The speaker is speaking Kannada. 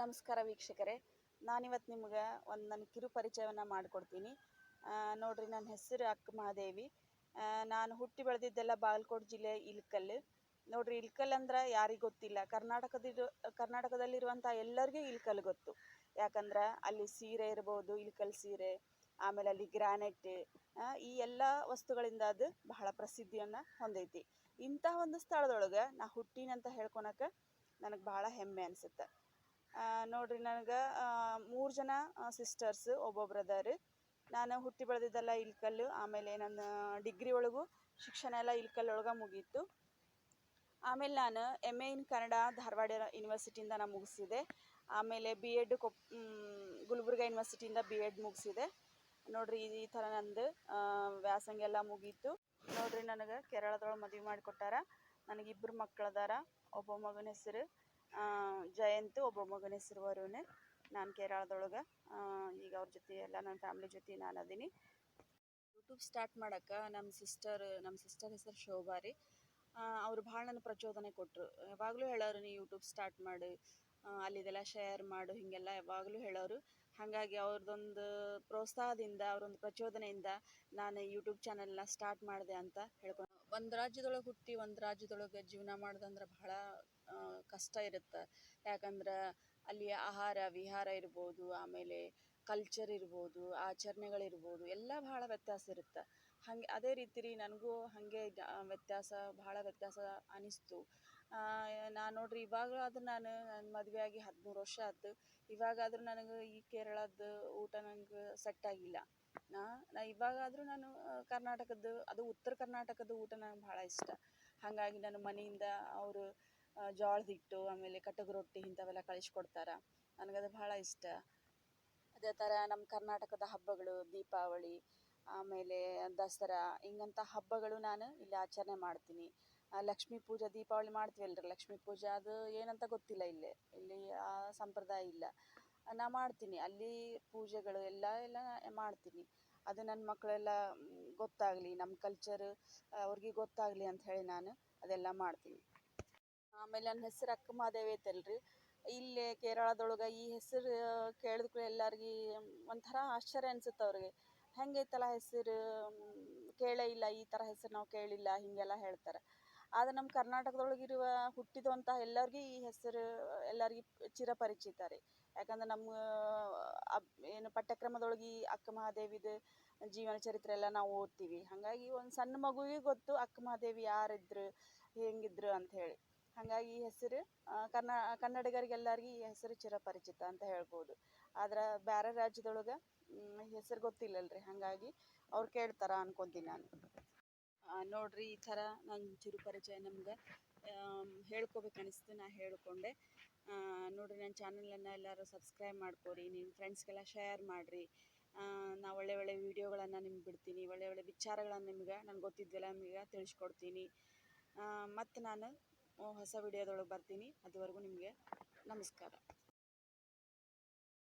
ನಮಸ್ಕಾರ ವೀಕ್ಷಕರೇ. ನಾನಿವತ್ತು ನಿಮ್ಗೆ ಒಂದು ನನ್ನ ಕಿರು ಪರಿಚಯವನ್ನು ಮಾಡಿಕೊಡ್ತೀನಿ ನೋಡ್ರಿ ನನ್ನ ಹೆಸರು ಅಕ್ಕ ಮಹಾದೇವಿ. ನಾನು ಹುಟ್ಟಿ ಬೆಳೆದಿದ್ದೆಲ್ಲ ಬಾಗಲಕೋಟೆ ಜಿಲ್ಲೆ ಇಲ್ಕಲ್ ನೋಡ್ರಿ ಇಲ್ಕಲ್ ಅಂದ್ರೆ ಯಾರಿಗೆ ಗೊತ್ತಿಲ್ಲ. ಕರ್ನಾಟಕದಿರು ಕರ್ನಾಟಕದಲ್ಲಿರುವಂಥ ಎಲ್ಲರಿಗೂ ಇಲ್ಕಲ್ ಗೊತ್ತು. ಯಾಕಂದ್ರೆ ಅಲ್ಲಿ ಸೀರೆ ಇರ್ಬೋದು ಇಲ್ಕಲ್ ಸೀರೆ, ಆಮೇಲೆ ಅಲ್ಲಿ ಗ್ರಾನೈಟ್ ಈ ಎಲ್ಲ ವಸ್ತುಗಳಿಂದ ಅದು ಬಹಳ ಪ್ರಸಿದ್ಧಿಯನ್ನು ಹೊಂದೈತಿ. ಇಂಥ ಒಂದು ಸ್ಥಳದೊಳಗೆ ನಾ ಹುಟ್ಟಿನಂತ ಹೇಳ್ಕೊಳಕ್ಕೆ ನನಗೆ ಭಾಳ ಹೆಮ್ಮೆ ಅನಿಸುತ್ತೆ. ನೋಡ್ರಿ ನನಗೆ ಮೂರು ಜನ ಸಿಸ್ಟರ್ಸ್ ಒಬ್ಬ ಬ್ರದರ್ ನಾನು ಹುಟ್ಟಿ ಬೆಳೆದಿದ್ದೆಲ್ಲ ಇಲ್ಕಲ್ಲು ಆಮೇಲೆ ನನ್ನ ಡಿಗ್ರಿ ಒಳಗೂ ಶಿಕ್ಷಣ ಎಲ್ಲ ಇಲ್ಕಲ್ ಒಳಗೆ ಮುಗೀತು. ಆಮೇಲೆ ನಾನು M A in Kannada Dharwad ಯೂನಿವರ್ಸಿಟಿಯಿಂದ ನಾನು ಮುಗಿಸಿದೆ. ಆಮೇಲೆ ಬಿ ಎಡ್ ಕೊಪ್ ಗುಲ್ಬರ್ಗ ಯೂನಿವರ್ಸಿಟಿಯಿಂದ ಬಿ ಎಡ್ ಮುಗಿಸಿದೆ. ನೋಡ್ರಿ ಈ ಥರ ನಂದು ವ್ಯಾಸಂಗ ಎಲ್ಲ ಮುಗೀತು. ನೋಡ್ರಿ ನನಗೆ ಕೇರಳದೊಳಗೆ ಮದುವೆ ಮಾಡಿಕೊಟ್ಟಾರ. ನನಗಿಬ್ಬರು ಮಕ್ಕಳದಾರ ಒಬ್ಬ ಮಗನ ಹೆಸರು ಜಯಂತ್ ಒಬ್ಬ ಮಗನ ಹೆಸರು ನಾನು ಕೇರಳದೊಳಗೆ. ಈಗ ಅವ್ರ ಜೊತೆ ಎಲ್ಲ ನನ್ನ ಫ್ಯಾಮಿಲಿ ಜೊತೆ ನಾನು ಅದೀನಿ ಯೂಟ್ಯೂಬ್ ಸ್ಟಾರ್ಟ್ ಮಾಡೋಕೆ ನಮ್ಮ ಸಿಸ್ಟರ್ ನಮ್ಮ ಸಿಸ್ಟರ್ ಹೆಸರು ಶೋಭಾ ರೀ. ಅವರು ಭಾಳ ನನಗೆ ಪ್ರಚೋದನೆ ಕೊಟ್ಟರು ಯಾವಾಗಲೂ ಹೇಳೋರು, ನೀ ಯೂಟ್ಯೂಬ್ ಸ್ಟಾರ್ಟ್ ಮಾಡು. ಅಲ್ಲಿದೆಲ್ಲ ಶೇರ್ ಮಾಡು. ಹೀಗೆಲ್ಲ ಯಾವಾಗಲೂ ಹೇಳೋರು. ಹಾಗಾಗಿ ಅವ್ರದ್ದೊಂದು ಪ್ರೋತ್ಸಾಹದಿಂದ, ಅವರೊಂದು ಪ್ರಚೋದನೆಯಿಂದ ನಾನು ಯೂಟ್ಯೂಬ್ ಚಾನಲ್ನ ಸ್ಟಾರ್ಟ್ ಮಾಡಿದೆ ಅಂತ ಹೇಳ್ಕೊಂಡು ಒಂದು ರಾಜ್ಯದೊಳಗೆ ಹುಟ್ಟಿ ಒಂದು ರಾಜ್ಯದೊಳಗೆ ಜೀವನ ಮಾಡೋದಂದ್ರೆ ಬಹಳ ಕಷ್ಟ ಇರುತ್ತೆ. ಯಾಕಂದ್ರೆ ಅಲ್ಲಿ ಆಹಾರ, ವಿಹಾರ ಇರ್ಬೋದು, ಆಮೇಲೆ ಕಲ್ಚರ್ ಇರ್ಬೋದು ಆಚರಣೆಗಳಿರ್ಬೋದು ಎಲ್ಲ ಭಾಳ ವ್ಯತ್ಯಾಸ ಇರುತ್ತೆ. ಹಾಗೆ ಅದೇ ರೀತಿ ರೀ ನನಗೂ ಹಾಗೆ ವ್ಯತ್ಯಾಸ, ಭಾಳ ವ್ಯತ್ಯಾಸ ಅನಿಸ್ತು. ನಾನು ನೋಡ್ರಿ ಇವಾಗ ಇವಾಗಾದ್ರೂ ನಾನು ನನ್ನ ಮದುವೆ ಆಗಿ ಹದಿಮೂರು ವರ್ಷ ಆಯ್ತು. ಇವಾಗಾದ್ರೂ ನನಗೆ ಈ ಕೇರಳದ ಊಟ ನಂಗೆ ಸೆಟ್ ಆಗಿಲ್ಲ. ನಾ ಇವಾಗಾದರೂ ನಾನು ಕರ್ನಾಟಕದ್ದು, ಅದು ಉತ್ತರ ಕರ್ನಾಟಕದ ಊಟ ನಂಗೆ ಭಾಳ ಇಷ್ಟ. ಹಾಗಾಗಿ ನಾನು ಮನೆಯಿಂದ ಅವರು ಜೋಳದ ಹಿಟ್ಟು, ಆಮೇಲೆ ಕಟಕ್ ರೊಟ್ಟಿ ಇಂಥವೆಲ್ಲ ಕಳಿಸ್ಕೊಡ್ತಾರೆ ನನಗದು ಭಾಳ ಇಷ್ಟ. ಅದೇ ಥರ ನಮ್ಮ ಕರ್ನಾಟಕದ ಹಬ್ಬಗಳು, ದೀಪಾವಳಿ, ಆಮೇಲೆ ದಸರಾ ಹಿಂಗಂಥ ಹಬ್ಬಗಳು ನಾನು ಇಲ್ಲಿ ಆಚರಣೆ ಮಾಡ್ತೀನಿ. ಲಕ್ಷ್ಮೀ ಪೂಜೆ, ದೀಪಾವಳಿ ಮಾಡ್ತೀವಲ್ರಿ? ಲಕ್ಷ್ಮೀ ಪೂಜೆ ಅದು ಏನಂತ ಗೊತ್ತಿಲ್ಲ ಇಲ್ಲಿ. ಇಲ್ಲಿ ಆ ಸಂಪ್ರದಾಯ ಇಲ್ಲ. ನಾ ಮಾಡ್ತೀನಿ. ಅಲ್ಲಿ ಪೂಜೆಗಳು ಎಲ್ಲ ಎಲ್ಲ ಮಾಡ್ತೀನಿ. ಅದು ನನ್ನ ಮಕ್ಕಳೆಲ್ಲ ಗೊತ್ತಾಗಲಿ. ನಮ್ಮ ಕಲ್ಚರ್ ಅವ್ರಿಗೆ ಗೊತ್ತಾಗಲಿ ಅಂತ ಹೇಳಿ ನಾನು ಅದೆಲ್ಲ ಮಾಡ್ತೀನಿ. ಆಮೇಲೆ ನನ್ನ ಹೆಸರು ಅಕ್ಕ ಮಹಾದೇವಿ ಐತಲ್ರಿ. ಇಲ್ಲೇ ಕೇರಳದೊಳಗೆ ಈ ಹೆಸರು ಕೇಳಿದ ಕೂಡ ಎಲ್ಲರಿಗೆ ಒಂಥರ ಆಶ್ಚರ್ಯ ಅನ್ಸುತ್ತೆ ಅವ್ರಿಗೆ. ಹೆಂಗೈತಲ್ಲ ಹೆಸರು ಕೇಳೇ ಇಲ್ಲ. ಈ ಥರ ಹೆಸರು ನಾವು ಕೇಳಿಲ್ಲ. ಹೀಗೆಲ್ಲ ಹೇಳ್ತಾರೆ. ಆದರೆ ನಮ್ಮ ಕರ್ನಾಟಕದೊಳಗಿರುವ ಹುಟ್ಟಿದಂಥ ಎಲ್ಲರಿಗೂ ಈ ಹೆಸರು, ಎಲ್ಲರಿಗೂ ಚಿರಪರಿಚಿತ ರೀ. ಯಾಕಂದ್ರೆ ನಮ್ಮ ಅಬ್, ಏನು ಪಠ್ಯಕ್ರಮದೊಳಗೆ ಈ ಅಕ್ಕ ಮಹಾದೇವಿದು ಜೀವನ ಚರಿತ್ರೆ ಎಲ್ಲ ನಾವು ಓದ್ತೀವಿ. ಹಾಗಾಗಿ ಒಂದು ಸಣ್ಣ ಮಗುವಿಗೆ ಗೊತ್ತು ಅಕ್ಕ ಮಹಾದೇವಿ ಯಾರಿದ್ರು, ಹೆಂಗಿದ್ರು ಅಂತ ಹೇಳಿ. ಹಾಗಾಗಿ ಈ ಹೆಸರು ಕನ್ನ ಕನ್ನಾ ಕನ್ನಡಿಗರಿಗೆಲ್ಲರಿಗೂ ಈ ಹೆಸರು ಚಿರಪರಿಚಿತ ಅಂತ ಹೇಳ್ಬೋದು. ಆದ್ರೆ ಬೇರೆ ರಾಜ್ಯದೊಳಗೆ ಹೆಸರು ಗೊತ್ತಿಲ್ಲಲ್ರಿ. ಹಾಗಾಗಿ ಅವ್ರು ಕೇಳ್ತಾರ ಅನ್ಕೊಂತೀನಿ ನಾನು. ನೋಡ್ರಿ ಈ ಥರ ನನ್ನ ಚಿರು ಪರಿಚಯ ನಮ್ಗೆ. ಹೇಳ್ಕೊಬೇಕು ಅನಿಸ್ತು, ನಾ ಹೇಳ್ಕೊಂಡೆ. ನೋಡ್ರಿ ನನ್ನ ಚಾನಲನ್ನು ಎಲ್ಲರೂ ಸಬ್ಸ್ಕ್ರೈಬ್ ಮಾಡ್ಕೊರಿ ನಿಮ್ಮ ಫ್ರೆಂಡ್ಸ್ಗೆಲ್ಲ ಶೇರ್ ಮಾಡಿರಿ. ನಾ ಒಳ್ಳೆ ಒಳ್ಳೆ ವೀಡಿಯೋಗಳನ್ನು ನಿಮ್ಗೆ ಬಿಡ್ತೀನಿ, ಒಳ್ಳೆ ಒಳ್ಳೆ ವಿಚಾರಗಳನ್ನು ನಿಮ್ಗೆ ನನಗೆ ಗೊತ್ತಿದ್ದೆಲ್ಲ, ನಿಮಗೆ ತಿಳಿಸ್ಕೊಡ್ತೀನಿ. ಮತ್ತು ನಾನು ಹೊಸ ವಿಡಿಯೋದೊಳಗೆ ಬರ್ತೀನಿ. ಅದುವರೆಗೂ ನಿಮಗೆ ನಮಸ್ಕಾರ.